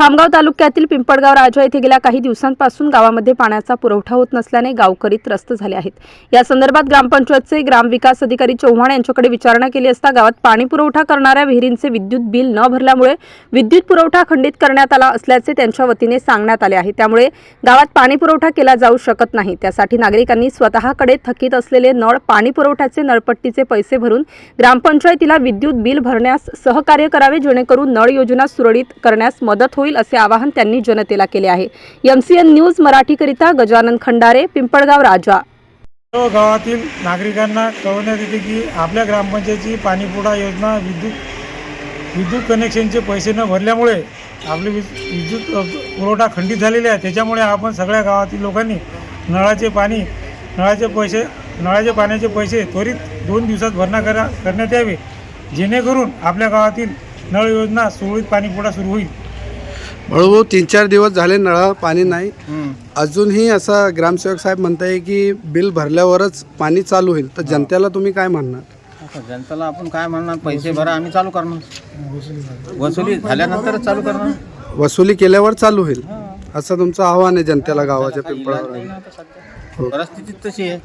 खामगाव तालुक्यातील पिंपळगाव राजा येथे गेल्या काही दिवसांपासून गावामध्ये पाण्याचा पुरवठा होत नसल्याने गावकरी त्रस्त झाले आहेत. या संदर्भात ग्रामपंचायतचे ग्रामविकास अधिकारी चव्हाण यांच्याकडे विचारणा केली असता गावात पाणी पुरवठा करणाऱ्या विहिरींचे विद्युत बिल न भरल्यामुळे विद्युत पुरवठा खंडित करण्यात आला असल्याचे त्यांच्या वतीने सांगण्यात आले आहे. त्यामुळे गावात पाणी पुरवठा केला जाऊ शकत नाही. त्यासाठी नागरिकांनी स्वतःकडे थकीत असलेले नळ पाणी पुरवठ्याचे नळपट्टीचे पैसे भरून ग्रामपंचायतीला विद्युत बिल भरण्यास सहकार्य करावे जेणेकरून नळ योजना सुरळीत करण्यास मदत होईल. असे आवाहन त्यांनी जनतेला केले आहे. एमसीएन न्यूज मराठीकरिता गजानन खंडारे पिंपळगाव राजा. गावातील नागरिकांना कळवण्यात येते की आपल्या ग्रामपंचायतची पाणीपुरवठा योजना विद्युत विद्युत कनेक्शनचे पैसे न भरल्यामुळे आपले विद्युत पुरवठा खंडित झालेले आहे. त्याच्यामुळे आपण सगळ्या गावातील लोकांनी नळाचे पाणी नळाचे पैसे नळाचे पाण्याचे पैसे त्वरित दोन दिवसात भरणा करा करण्यात यावे. जेणेकरून आपल्या गावातील नळ योजना सुरळीत पाणीपुरवठा सुरू होईल. बळूभाऊ तीन चार दिवस झाले नळा पाणी नाही. अजूनही असा ग्रामसेवक साहेब म्हणताय की बिल भरल्यावरच पाणी चालू होईल. तर जनतेला तुम्ही काय म्हणणार? आता जनतेला आपण काय म्हणणार? पैसे भरा आम्ही चालू करणार. वसुली झाल्यानंतरच चालू करणार. वसुली केल्यावर चालू होईल. असं तुमचं आव्हान आहे जनतेला गावाच्या पिंपळावर. परिस्थिती तशी आहे.